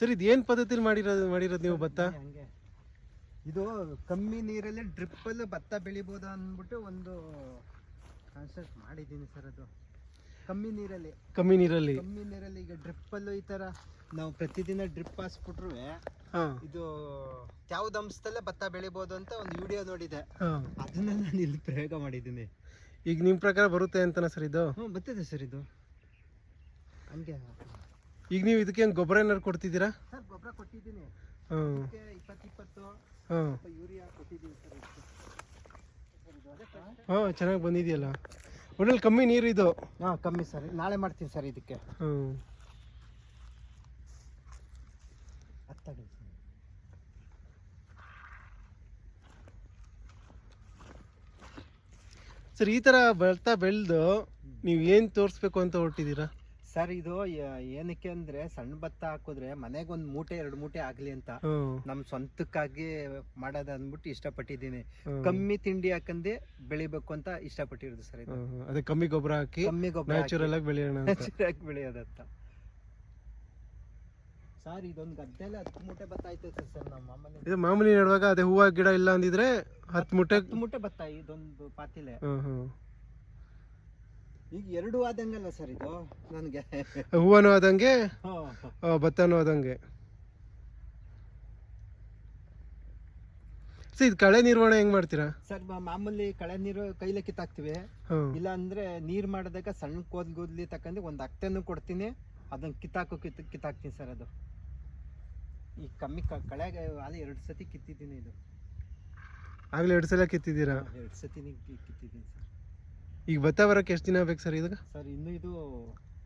Sir ಇದು ಏನು ಪದ್ಧತಿ ಮಾಡಿರೋದು ಮಾಡಿರೋದು ನೀವು ಭತ್ತ? ಹಂಗೆ ಇದು ಕಮ್ಮಿ ನೀರಲ್ಲಿ ಡ್ರಿಪ್ಪಲ್ಲಿ ಭತ್ತ ಬೆಳಿಬೋದು ಅಂದ್ಬಿಟ್ಟು ಒಂದು ಕಾನ್ಸೆಪ್ಟ್ ಮಾಡಿದ್ದೀನಿ ಸರ್ ಅದು. ಕಮ್ಮಿ ನೀರಲ್ಲಿ. ಕಮ್ಮಿ ನೀರಲ್ಲಿ? ಕಮ್ಮಿ ನೀರಲ್ಲಿ ಈಗ ಡ್ರಿಪ್ಪಲ್ಲೂ ಈ ಥರ ನಾವು ಪ್ರತಿದಿನ ಡ್ರಿಪ್ ಹಾಸ್ಬಿಟ್ರು ಹಾಂ. ಇದು ಯಾವ್ದು ಅಂಶದಲ್ಲೇ ಭತ್ತ ಬೆಳಿಬೋದು ಅಂತ ಒಂದು ವಿಡಿಯೋ ನೋಡಿದೆ. ಹಾಂ. ಅದನ್ನ ನಾನು ಇಲ್ಲಿ ಪ್ರಯೋಗ ಮಾಡಿದ್ದೀನಿ. ಈಗ ನಿಮ್ಮ ಪ್ರಕಾರ ಬರುತ್ತೆ ಅಂತನಾ ಸರ್ ಇದು? ಹ್ಞೂ ಬರ್ತಿದೆ ಸರ್ ಇದು. ಹಂಗೆ. ಈಗ ನೀವು ಇದಕ್ಕೆ ಏನು ಗೊಬ್ಬರ ಏನಾರು ಕೊಡ್ತಿದ್ದೀರಾ? ಸರ್ ಗೊಬ್ಬರ ಕೊಟ್ಟಿದ್ದೀನಿ. ಇಪ್ಪತ್ತು ಇಪ್ಪತ್ತು ಹಾಂ ಸ್ವಲ್ಪ ಯೂರಿಯಾ ಕೊಟ್ಟಿದ್ದೀನಿ ಸರ್ ಇದಕ್ಕೆ. ಸರ್ ಇದು ಅದೇ correct? ಹಾಂ ಚೆನ್ನಾಗಿ ಬಂದಿದೆಯಲ್ಲ. ಒಳ್ಳೆ ಕಮ್ಮಿ ನೀರು ಇದು. ಹಾ ಕಮ್ಮಿ ಸರ್. ನಾಳೆ ಮಾಡ್ತೀನಿ ಸರ್ ಇದಕ್ಕೆ. ಹ್ಞೂ ಹತ್ತಾಗಲಿ ಸರ್. ಸರ್ ಈ ಥರ ಬೆಳ್ತಾ ಬೆಳೆದು ನೀವು ಏನು ತೋರಿಸ್ಬೇಕು ಅಂತ ಹೊರಟಿದ್ದೀರಾ? ಸರ್ ಇದು ಏನಕ್ಕೆ ಅಂದ್ರೆ ಸಣ್ಣ ಭತ್ತ ಹಾಕಿದ್ರೆ ಮನೆಗೆ ಒಂದ್ ಮೂಟೆ ಎರಡು ಮೂಟೆ ಆಗ್ಲಿ ಅಂತ ನಮ್ ಸ್ವಂತಕ್ಕಾಗಿ ಮಾಡೋದ ಅಂದ್ಬಿಟ್ಟು ಇಷ್ಟಪಟ್ಟಿದ್ದೀನಿ. ಕಮ್ಮಿ ತಿಂಡಿ ಹಾಕಂದೆ ಬೆಳಿಬೇಕು ಅಂತ ಇಷ್ಟಪಟ್ಟಿರೋದು ಸರ್ ಇದು. ಅದೇ ಕಮ್ಮಿ ಗೊಬ್ಬರ ಹಾಕಿ ಕಮ್ಮಿ ಗೊಬ್ಬರ ನ್ಯಾಚುರಲ್ ಆಗಿ ಬೆಳೆಯೋಣ ಸರ್ ಇದೊಂದು ಗದ್ದೆಲ್ಲ ಹತ್ತು ಮೂಟೆ ಭತ್ತ ಆಯ್ತೈತೆ ಸರ್ ನಮ್ಮ ಮಾಮೂಲಿ. ಇದು ಮಾಮೂಲಿ ನೆಡುವಾಗ ಅದೇ ಹೂವಾ ಗಿಡ ಇಲ್ಲ ಅಂದಿದ್ರೆ ಹತ್ತು ಮೂಟೆ ಹತ್ತು ಮೂಟೆ ಭತ್ತ ಇದೊಂದು ಪಾತಿಲೆ. ಈಗ ಎರಡು ಆದಂಗಲ್ಲ ಸರ್ ಇದು ನನಗೆ. ಹೂವನು ಆದಂಗೆ ಆ, ಭತ್ತನೂ ಆದಂಗೆ. ಸರ್ ಇದು ಕಳೆ ನಿರ್ವಹಣೆ ಹೆಂಗ್ ಮಾಡ್ತೀರಾ? ಸರ್ ಮಾಮೂಲಿ ಕಳೆ ನೀರು ಕೈಲೇ ಕಿತ್ತಾಕ್ತಿವಿ. ಇಲ್ಲ ಅಂದ್ರೆ ನೀರ್ ಮಾಡಿದಾಗ ಸಣ್ಣ ಕೋದ್ ಗುದ್ಲಿ ತಕ್ಕಂಡು ಒಂದು ಅಕ್ತೆನೂ ಕೊಡ್ತೀನಿ. ಅದನ್ನ ಕಿತ್ತಾಕು ಕಿತ್ ಕಿತ್ತಾಕ್ತೀನಿ ಸರ್ ಅದು. ಈ ಕಮ್ಮಿ ಕ- ಕಳೆಗೆ ಅಲ್ಲಿ ಎರಡು ಸತಿ ಕಿತ್ತಿದ್ದೀನಿ ಇದು. ಆಗ್ಲೇ ಎರಡು ಸಲ ಕಿತ್ತಿದ್ದೀರಾ? ಎರಡು ಸತಿ ಕಿತ್ತಿದ್ದೀನಿ ಸರ್. ಈಗ ಭತ್ತ ಬರಕ್ಕೆ ಎಷ್ಟು ದಿನ ಬೇಕು ಸರ್ ಇದಾಗ ಸರ್ ಇನ್ನು ಇದು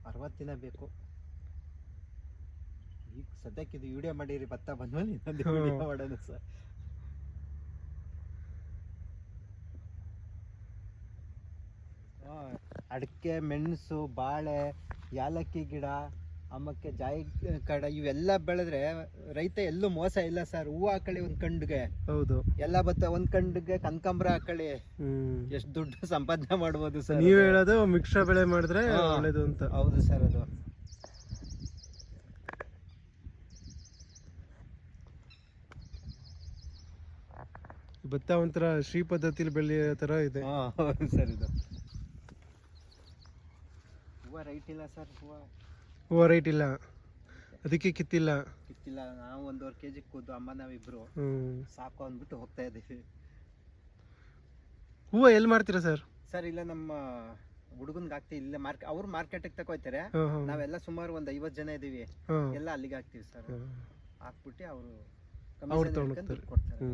ಅರವತ್ತು ದಿನ ಬೇಕು. ಈಗ ಸದ್ಯಕ್ಕೆ ಇದು ವಿಡಿಯೋ ಮಾಡಿರಿ ಭತ್ತ ಬಂದ್ಮೇಲೆ ಇನ್ನೊಂದು. ವಿಡಿಯೋ ಮಾಡೋಣ ಸರ್. ಅಡಿಕೆ ಮೆಣಸು ಬಾಳೆ ಯಾಲಕ್ಕಿ ಗಿಡ ಆಮಕ್ಕೆ ಜಾಯಿ ಕಡ ಇವೆಲ್ಲ ಬೆಳೆದ್ರೆ ರೈತ ಎಲ್ಲೂ ಮೋಸ ಇಲ್ಲ ಸರ್. ಹೂವು ಹಾಕಳಿ ಒಂದ್ ಕಂಡ್ಗೆ. ಹೌದು. ಎಲ್ಲ ಬತ್ತ ಒಂದ್ ಕಂಡ್ಗೆ ಕನಕಾಂಬ್ರ ಹಾಕಳಿ. ಎಷ್ಟು ದುಡ್ಡು ಸಂಪಾದನೆ ಮಾಡ್ಬೋದು ಸರ್ ನೀವ್ ಹೇಳೋದು ಮಿಶ್ರ ಬೆಳೆ ಮಾಡಿದ್ರೆ. ಒಳ್ಳೇದು ಅಂತ. ಹೌದು ಸರ್ ಅದು. ಭತ್ತ ಒಂಥರ ಶ್ರೀ ಪದ್ಧತಿಲಿ ಬೆಳೆಯೋ ತರ ಇದೆ. ಹೌದು ಸರ್ ಇದು. ಹೂವು ರೈಟ್ ಇಲ್ಲ ಸರ್ ಹೂವು. ಹೂವು ರೈಟ್ ಇಲ್ಲ. ಅದಕ್ಕೆ ಕಿತ್ತಿಲ್ಲ. ಕಿತ್ತಿಲ್ಲ. ನಾವು ಒಂದೂವರೆ ಕೆ ಜಿ ಕೂದು ಅಮ್ಮ ನಾವಿಬ್ರು ಸಾಕು ಅಂದ್ಬಿಟ್ಟು ಹೋಗ್ತಾ ಇದ್ದೀವಿ. ಹೂವು ಎಲ್ಲಿ ಮಾಡ್ತೀರಾ ಸರ್? ಸರ್ ಇಲ್ಲ ನಮ್ಮ ಹುಡುಗನ್ಗೆ ಹಾಕ್ತಿ ಇಲ್ಲೇ ಮಾರ್ಕ್ ಅವ್ರು ಮಾರ್ಕೆಟಿಗೆ ತಗೋಯ್ತಾರೆ ನಾವೆಲ್ಲ ಸುಮಾರು ಒಂದು ಐವತ್ತು ಜನ ಇದೀವಿ. ಎಲ್ಲ ಅಲ್ಲಿಗೆ ಹಾಕ್ತೀವಿ ಸರ್. ಹಾಕ್ಬಿಟ್ಟು ಅವರು ಕೊಡ್ತಾರೆ.